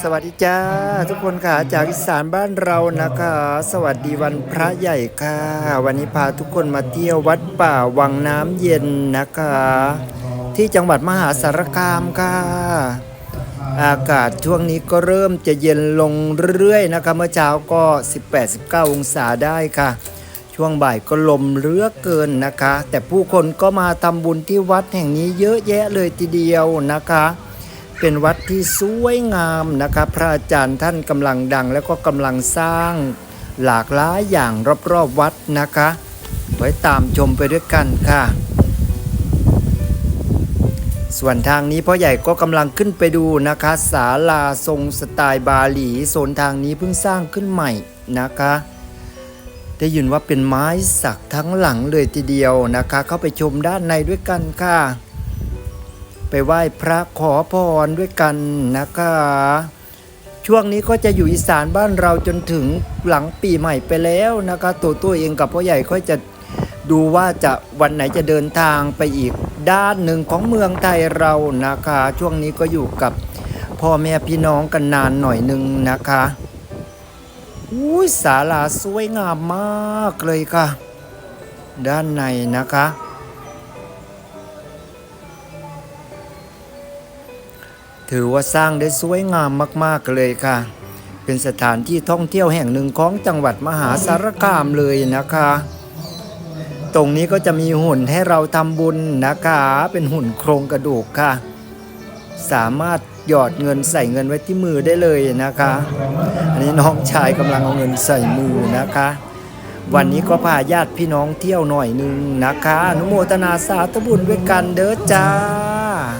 สวัสดีจ้า ทุกคนค่ะจากอีสานบ้านเรานะคะ สวัสดีวันพระใหญ่ค่ะ วันนี้พาทุกคนมาเที่ยววัดป่าวังน้ำเย็นนะคะ ที่จังหวัดมหาสารคามค่ะ อากาศช่วงนี้ก็เริ่มจะเย็นลงเรื่อยๆนะคะเมื่อเช้าก็ 18-19 องศาได้ค่ะ ช่วงบ่ายก็ลมเรือเกินนะคะ แต่ผู้คนก็มาทำบุญที่วัดแห่งนี้เยอะแยะเลยทีเดียวนะคะ เป็นวัดที่สวยงามนะคะพระอาจารย์ท่านกำลังดัง แล้วก็กำลังสร้างหลากหลายอย่างรอบๆวัดนะคะ ไว้ตามชมไปด้วยกันค่ะ ส่วนทางนี้พ่อใหญ่ก็กำลังขึ้นไปดูนะคะศาลาทรงสไตล์บาหลีโซนทางนี้เพิ่งสร้างขึ้นใหม่นะคะได้ยินว่าเป็นไม้สักทั้งหลังเลยทีเดียวนะคะ เข้าไปชมด้านในด้วยกันค่ะ ไปไหว้พระขอพรด้วยกันนะคะ ช่วงนี้ก็จะอยู่อีสานบ้านเราจนถึงหลังปีใหม่ไปแล้วนะคะตัวตัวเองกับพ่อใหญ่ก็จะดูว่าจะวันไหนจะเดินทางไปอีกด้านหนึ่งของเมืองไทยเรานะคะ ช่วงนี้ก็อยู่กับพ่อแม่พี่น้องกันนานหน่อยหนึ่งนะคะอุ้ยศาลาสวยงามมากเลยค่ะ ด้านในนะคะ ถือว่าสร้างได้สวยงามมากๆเลยค่ะ เป็นสถานที่ท่องเที่ยวแห่งหนึ่งของจังหวัดมหาสารคามเลยนะคะ ตรงนี้ก็จะมีหุ่นให้เราทำบุญนะคะ เป็นหุ่นโครงกระดูกค่ะ สามารถหยอดเงินใส่เงินไว้ที่มือได้เลยนะคะ อันนี้น้องชายกำลังเอาเงินใส่มือนะคะ วันนี้ก็พาญาติพี่น้องเที่ยวหน่อยหนึงนะคะ อนุโมทนาสาธุบุญด้วยกันเด้อจ้า